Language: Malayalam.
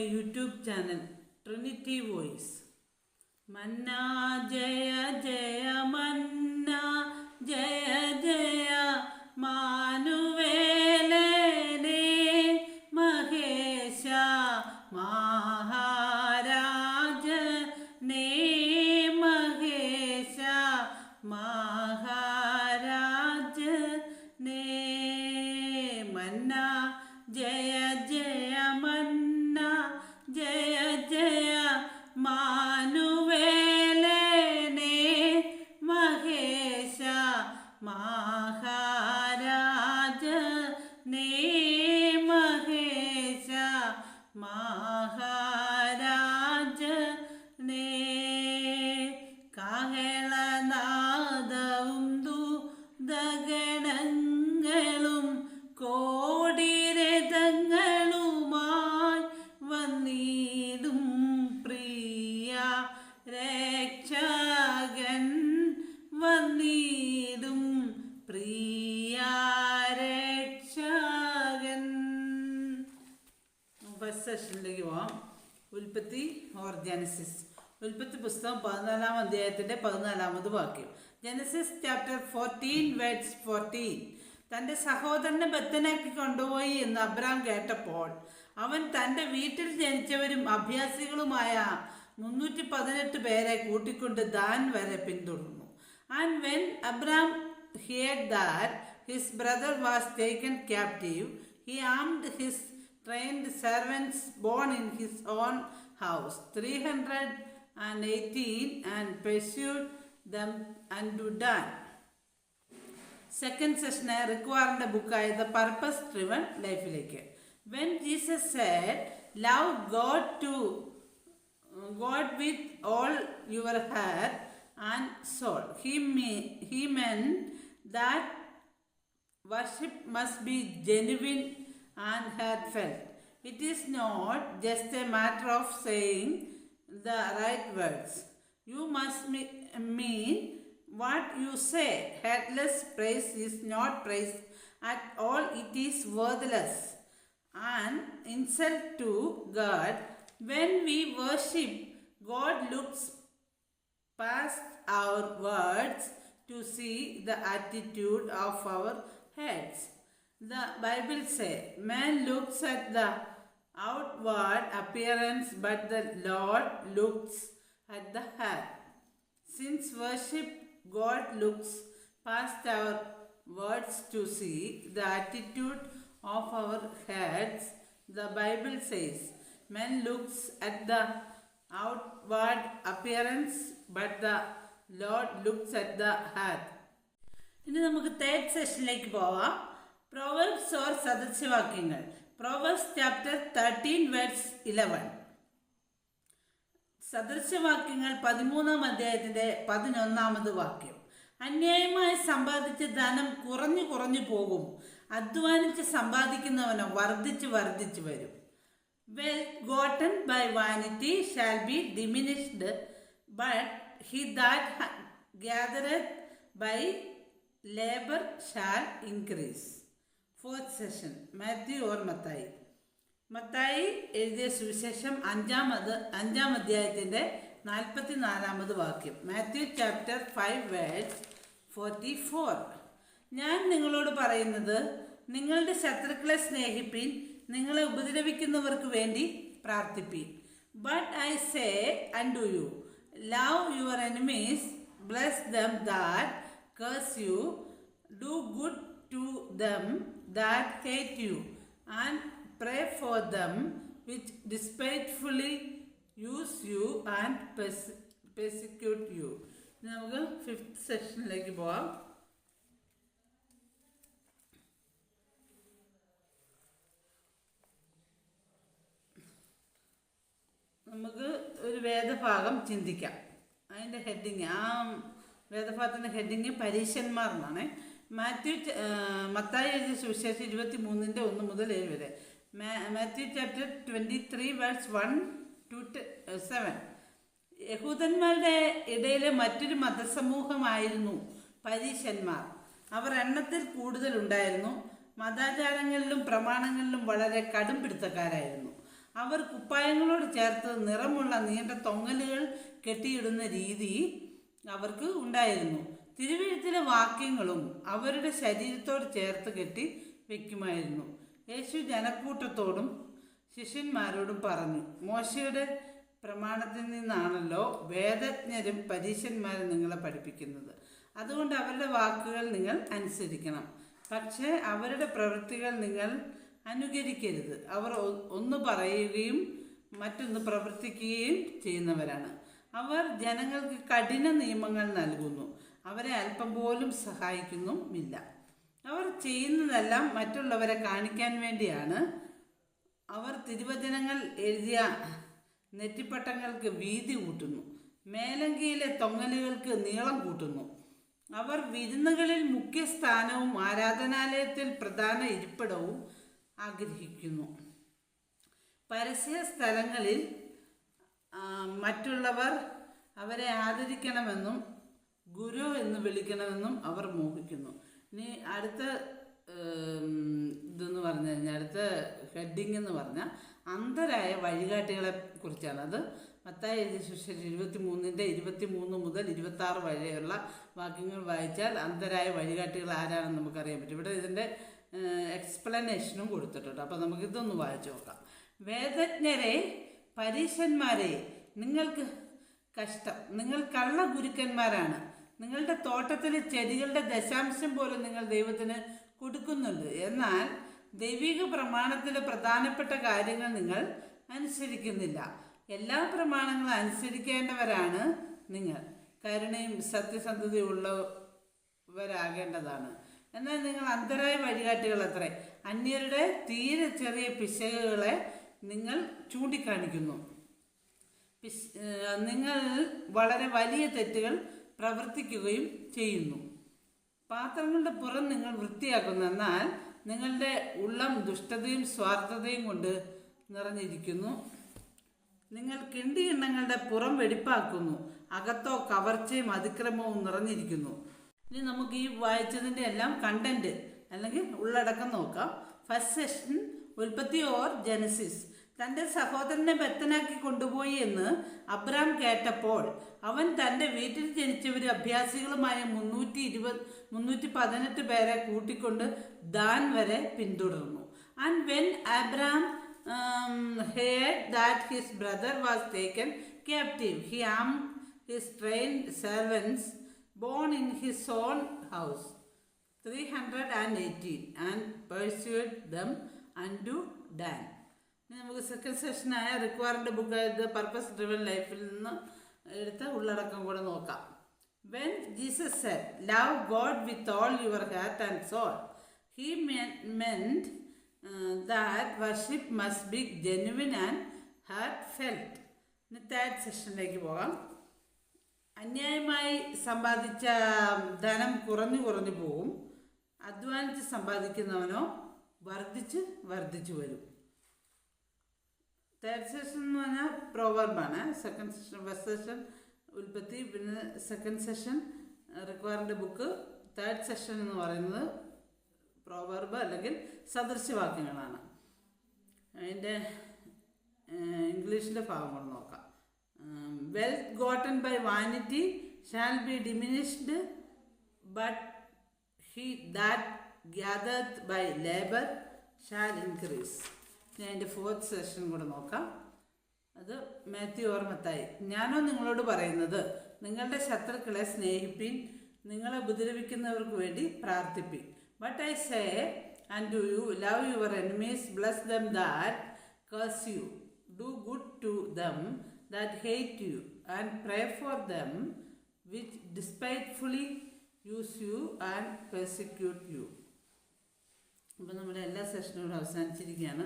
my YouTube channel Trinity voice മന്ന ജയ ജയ മന്ന ജയ ജയ മാനുവേലനെ മഹേശ മഹാരാജ നേ മഹേശ മഹാരാജ നേ മന്ന ജയ ജയ माह സെഷനിലേക്ക് പോവാം. ഉൽപ്പത്തി ഓർ ജനസിസ് ഉൽപ്പത്തി പുസ്തകം പതിനാലാം അധ്യായത്തിന്റെ പതിനാലാമത് വാക്യം. Genesis chapter fourteen words fourteen തന്റെ സഹോദരനെ ബദ്ധനാക്കി കൊണ്ടുപോയി എന്ന് അബ്രാം കേട്ടപ്പോൾ അവൻ തന്റെ വീട്ടിൽ ജനിച്ചവരും അഭ്യാസികളുമായ മുന്നൂറ്റി പതിനെട്ട് പേരെ കൂട്ടിക്കൊണ്ട് ദാൻ വരെ പിന്തുടർന്നു. And when Abram hear that his brother was taken captive he armed his trained servants born in his own house, 318, and pursued them unto Dan. Second സെഷന് റിക്വയറിൻ്റെ ബുക്കായ the purpose driven ലൈഫിലേക്ക് when Jesus said love God to God with all your heart and soul he me he men that worship must be genuine and heartfelt. It is not just a matter of saying the right words. You must mean what you say. Heartless praise is not praise at all, it is worthless. An insult to God. When we worship, God looks past our words to see the attitude of our heads. The Bible says, man looks at the outward appearance, but the Lord looks at the heart. Since worship, God looks past our words to see the attitude of our heads. The Bible says, man looks at the outward appearance, but the Lord looks at the heart. ഇനി നമുക്ക് തേർഡ് സെഷനിലേക്ക് പോവാം Proverbs or സദസ്യവാക്യങ്ങൾ Proverbs chapter thirteen words eleven സദൃശവാക്യങ്ങൾ പതിമൂന്നാം അധ്യായത്തിന്റെ പതിനൊന്നാമത് വാക്യം. അന്യായമായി സമ്പാദിച്ച ധനം കുറഞ്ഞു കുറഞ്ഞു പോകും. അധ്വാനിച്ച് സമ്പാദിക്കുന്നവനോ വർദ്ധിച്ച് വർദ്ധിച്ചു വരും. Wealth gotten by vanity shall be diminished but he that gather by labour shall increase fourth session Matthew or Mathai Mathai എഴുതിയ സുവിശേഷം അഞ്ചാമത് അഞ്ചാം അധ്യായത്തിന്റെ നാൽപ്പത്തി നാലാമത് വാക്യം. Matthew chapter five verse forty four ഞാൻ നിങ്ങളോട് പറയുന്നത് നിങ്ങളുടെ ശത്രുക്കളെ സ്നേഹിപ്പീൻ നിങ്ങളെ ഉപദ്രവിക്കുന്നവർക്ക് വേണ്ടി പ്രാർത്ഥിപ്പീൻ. But I say and do you love your enemies bless them that curse you do good to them that hate you, and pray for them which despitefully use you and persecute you. നമുക്ക് ഫിഫ്ത്ത് സെക്ഷനിലേക്ക് പോവാം നമുക്ക് ഒരു വേദഭാഗം ചിന്തിക്കാം അതിന്റെ ഹെഡിങ് ആ വേദഭാഗത്തിന്റെ ഹെഡിങ് പരീക്ഷന്മാർ എന്നാണ് മാത്യു മത്തായി എഴുതിയ സുവിശേഷം ഇരുപത്തി മൂന്നിന്റെ ഒന്ന് മുതൽ ഏഴ് വരെ. Matthew chapter twenty three verse one two seven യഹൂദന്മാരുടെ ഇടയിലെ മറ്റൊരു മതസമൂഹമായിരുന്നു പരീശന്മാർ. അവർ എണ്ണത്തിൽ കൂടുതലുണ്ടായിരുന്നു മതാചാരങ്ങളിലും പ്രമാണങ്ങളിലും വളരെ കടും പിടുത്തക്കാരായിരുന്നു. അവർ കുപ്പായങ്ങളോട് ചേർത്ത് നിറമുള്ള നീണ്ട തൊങ്ങലുകൾ കെട്ടിയിടുന്ന രീതി അവർക്ക് ഉണ്ടായിരുന്നു. തിരുവഴുത്തിലെ വാക്യങ്ങളും അവരുടെ ശരീരത്തോട് ചേർത്ത് കെട്ടി വെക്കുമായിരുന്നു. യേശു ജനക്കൂട്ടത്തോടും ശിഷ്യന്മാരോടും പറഞ്ഞു മോശയുടെ പ്രമാണത്തിൽ നിന്നാണല്ലോ വേദജ്ഞരും പരീശന്മാരും നിങ്ങളെ പഠിപ്പിക്കുന്നത്. അതുകൊണ്ട് അവരുടെ വാക്കുകൾ നിങ്ങൾ അനുസരിക്കണം. പക്ഷേ അവരുടെ പ്രവൃത്തികൾ നിങ്ങൾ അനുകരിക്കരുത്. അവർ ഒന്ന് പറയുകയും മറ്റൊന്ന് പ്രവർത്തിക്കുകയും ചെയ്യുന്നവരാണ്. അവർ ജനങ്ങൾക്ക് കഠിന നിയമങ്ങൾ നൽകുന്നു. അവരെ അല്പം പോലും സഹായിക്കുന്നുമില്ല. അവർ ചെയ്യുന്നതെല്ലാം മറ്റുള്ളവരെ കാണിക്കാൻ വേണ്ടിയാണ്. അവർ തിരുവചനങ്ങൾ എഴുതിയ നെറ്റിപ്പട്ടങ്ങൾക്ക് വീതി കൂട്ടുന്നു. മേലങ്കിയിലെ തൊങ്ങലുകൾക്ക് നീളം കൂട്ടുന്നു. അവർ വിരുന്നുകളിൽ മുഖ്യ സ്ഥാനവും ആരാധനാലയത്തിൽ പ്രധാന ഇരിപ്പിടവും ആഗ്രഹിക്കുന്നു. പരസ്യ സ്ഥലങ്ങളിൽ മറ്റുള്ളവർ അവരെ ആദരിക്കണമെന്നും ഗുരു എന്ന് വിളിക്കണമെന്നും അവർ മോഹിക്കുന്നു. ഇനി അടുത്ത ഇതെന്ന് പറഞ്ഞു കഴിഞ്ഞാൽ അടുത്ത ഹെഡിങ് എന്ന് പറഞ്ഞാൽ അന്ധരായ വഴികാട്ടികളെ കുറിച്ചാണ്. അത് മത്തായി എഴുതിയ സുശേഷം ഇരുപത്തി മൂന്നിന്റെ ഇരുപത്തി മൂന്ന് മുതൽ ഇരുപത്തി ആറ് വരെയുള്ള വാക്യങ്ങൾ വായിച്ചാൽ അന്ധരായ വഴികാട്ടികൾ ആരാണെന്ന് നമുക്കറിയാൻ പറ്റും. ഇവിടെ ഇതിന്റെ എക്സ്പ്ലനേഷനും കൊടുത്തിട്ടുണ്ട്. അപ്പോൾ നമുക്ക് ഇതൊന്ന് വായിച്ചു നോക്കാം. വേദജ്ഞരെ പരീശന്മാരെ നിങ്ങൾക്ക് കഷ്ടം. നിങ്ങൾ കള്ള ഗുരുക്കന്മാരാണ് നിങ്ങളുടെ തോട്ടത്തിലെ ചെടികളുടെ ദശാംശം പോലും നിങ്ങൾ ദൈവത്തിന് കൊടുക്കുന്നുണ്ട്. എന്നാൽ ദൈവിക പ്രമാണത്തിലെ പ്രധാനപ്പെട്ട കാര്യങ്ങൾ നിങ്ങൾ അനുസരിക്കുന്നില്ല. എല്ലാ പ്രമാണങ്ങളും അനുസരിക്കേണ്ടവരാണ് നിങ്ങൾ. കരുണയും സത്യസന്ധതയും ഉള്ളവരാകേണ്ടതാണ്. എന്നാൽ നിങ്ങൾ അന്തരായ വഴികാട്ടികൾ അത്രേ അന്യരുടെ തീരെ ചെറിയ പിശകുകളെ നിങ്ങൾ ചൂണ്ടിക്കാണിക്കുന്നു. നിങ്ങൾ വളരെ വലിയ തെറ്റുകൾ പ്രവർത്തിക്കുകയും ചെയ്യുന്നു. പാത്രങ്ങളുടെ പുറം നിങ്ങൾ വൃത്തിയാക്കുന്നു. എന്നാൽ നിങ്ങളുടെ ഉള്ളം ദുഷ്ടതയും സ്വാർത്ഥതയും കൊണ്ട് നിറഞ്ഞിരിക്കുന്നു. നിങ്ങൾ കിണ്ടി എണ്ണങ്ങളുടെ പുറം വെടിപ്പാക്കുന്നു. അകത്തോ കവർച്ചയും അതിക്രമവും നിറഞ്ഞിരിക്കുന്നു. ഇനി നമുക്ക് ഈ വായിച്ചതിന്റെ എല്ലാം കണ്ടന്റ് അല്ലെങ്കിൽ ഉള്ളടക്കം നോക്കാം. ഫസ്റ്റ് സെഷൻ ഉൽപ്പത്തി ഓർ ജനസിസ് തന്റെ സഹോദരനെ ബത്തനാക്കി കൊണ്ടുപോയി എന്ന് അബ്രാം കേട്ടപ്പോൾ അവൻ തന്റെ വീട്ടിൽ ജനിച്ചവരും അഭ്യാസികളുമായ മുന്നൂറ്റി ഇരുപത് മുന്നൂറ്റി പതിനെട്ട് പേരെ കൂട്ടിക്കൊണ്ട് ദാൻ വരെ പിന്തുടർന്നു and when Abram his heard that his brother was taken captive, he armed his trained servants born in his own house, 318, and pursued them unto Dan. ഇനി നമുക്ക് second സെഷനായ required book the purpose driven ലൈഫിൽ നിന്ന് എടുത്ത ഉള്ളടക്കം കൂടെ നോക്കാം. When Jesus set love God with all your heart and soul he meant that worship must be genuine and heartfelt ഇനി തേർഡ് സെഷനിലേക്ക് പോകാം. അന്യായമായി സമ്പാദിച്ച ധനം കുറഞ്ഞു കുറഞ്ഞു പോകും അധ്വാനിച്ച് സമ്പാദിക്കുന്നവനോ വർദ്ധിച്ച് വർദ്ധിച്ചു വരും. തേർഡ് സെഷൻ എന്ന് പറഞ്ഞാൽ പ്രോവർബാണ് സെക്കൻഡ് സെഷൻ ഫസ്റ്റ് സെഷൻ ഉൽപ്പത്തി പിന്നെ second session required book third session എന്ന് പറയുന്നത് പ്രോവർബ് അല്ലെങ്കിൽ സദൃശ്യവാക്യങ്ങളാണ്. അതിന്റെ ഇംഗ്ലീഷിന്റെ ഭാഗം കൂടെ നോക്കാം. Wealth gotten by vanity shall be diminished but he that gather by labour shall increase ഇനി എന്റെ ഫോർത്ത് സെഷൻ കൂടെ നോക്കാം. അത് മാത്യു ഓർമ്മത്തായി. ഞാനോ നിങ്ങളോട് പറയുന്നത് നിങ്ങളുടെ ശത്രുക്കളെ സ്നേഹിപ്പിൻ നിങ്ങളെ ഉപദ്രവിക്കുന്നവർക്ക് വേണ്ടി പ്രാർത്ഥിപ്പിൻ. But I say and do you love your enemies bless them that curse you. Do good to them that hate you and pray for them which despitefully use you and persecute you അപ്പം നമ്മുടെ എല്ലാ സെഷനുകളും അവസാനിച്ചിരിക്കുകയാണ്.